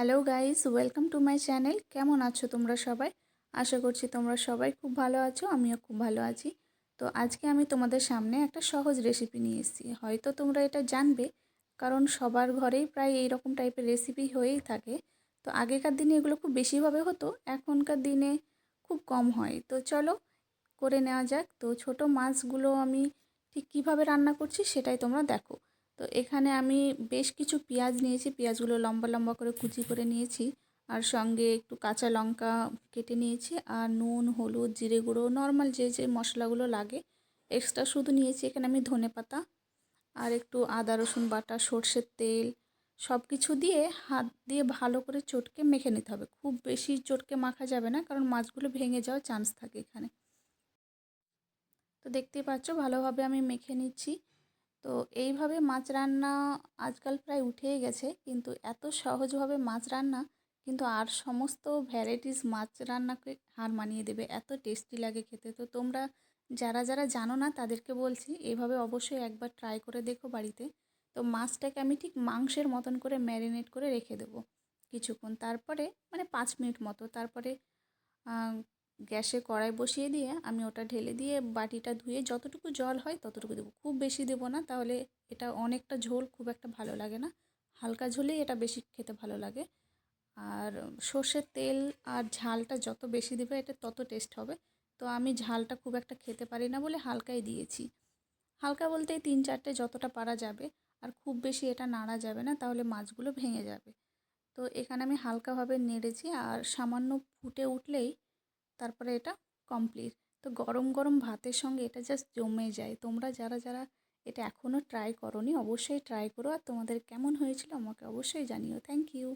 Hello guys welcome to my channel কেমন আছো তোমরা সবাই? আশা করছি তোমরা সবাই খুব ভালো আছো, আমিও খুব ভালো আছি। তো আজকে আমি তোমাদের সামনে একটা সহজ রেসিপি নিয়ে এসেছি। হয়তো তোমরা এটা জানবে, কারণ সবার ঘরেই প্রায় এই রকম টাইপের রেসিপি হয়েই থাকে। তো আগেকার দিনে এগুলো খুব বেশিভাবে হতো, এখনকার দিনে খুব কম হয়। তো চলো, করে নেওয়া যাক। তো ছোট মাছগুলো আমি ঠিক কীভাবে রান্না করছি সেটাই তোমরা দেখো। তো এখানে আমি বেশ কিছু পেঁয়াজ নিয়েছি, পেঁয়াজগুলো লম্বা লম্বা করে কুচি করে নিয়েছি আর সঙ্গে একটু কাঁচা লঙ্কা কেটে নিয়েছি আর নুন, হলুদ, জিরে গুঁড়ো, নর্মাল যে যে মশলাগুলো লাগে। এক্সট্রা শুধু নিয়েছি এখানে আমি ধনে পাতা আর একটু আদা, রসুন বাটা, সর্ষের তেল সব কিছু দিয়ে হাত দিয়ে ভালো করে চটকে মেখে নিতে হবে। খুব বেশি চটকে মাখা যাবে না কারণ মাছগুলো ভেঙে যাওয়ার চান্স থাকে এখানে। তো দেখতেই পাচ্ছ ভালোভাবে আমি মেখে নিচ্ছি। তো এইভাবে মাছ রান্না আজকাল প্রায় উঠেই গেছে। কিন্তু এত সহজভাবে মাছ রান্না, কিন্তু আর সমস্ত ভ্যারাইটিস মাছ রান্নাকে হার মানিয়ে দেবে। এত টেস্টি লাগে খেতে। তো তোমরা যারা যারা জানো না, তাদেরকে বলছি, এভাবে অবশ্যই একবার ট্রাই করে দেখো বাড়িতে। তো মাছটাকে আমি ঠিক মাংসের মতন করে ম্যারিনেট করে রেখে দেবো কিছুক্ষণ। তারপরে মানে পাঁচ মিনিট মতো। তারপরে গ্যাসে কড়াই বসিয়ে দিয়ে আমি ওটা ঢেলে দিয়ে বাটিটা ধুয়ে যতটুকু জল হয় ততটুকু দেবো। খুব বেশি দেবো না, তাহলে এটা অনেকটা ঝোল খুব একটা ভালো লাগে না। হালকা ঝোলেই এটা বেশি খেতে ভালো লাগে। আর সর্ষের তেল আর ঝালটা যত বেশি দেবে এটা তত টেস্ট হবে। তো আমি ঝালটা খুব একটা খেতে পারি না বলে হালকাই দিয়েছি। হালকা বলতে তিন চারটে যতটা পারা যাবে, আর খুব বেশি এটা নাড়া যাবে না, তাহলে মাছগুলো ভেঙে যাবে। তো এখানে আমি হালকাভাবে নেড়েছি আর সামান্য ফুটে উঠলেই তারপরে এটা কমপ্লিট তো গরম গরম ভাতের সঙ্গে এটা জাস্ট জমে যায়। তোমরা যারা যারা এটা এখনও ট্রাই করনি, অবশ্যই ট্রাই করো। আর তোমাদের কেমন হয়েছিল আমাকে অবশ্যই জানিও। Thank you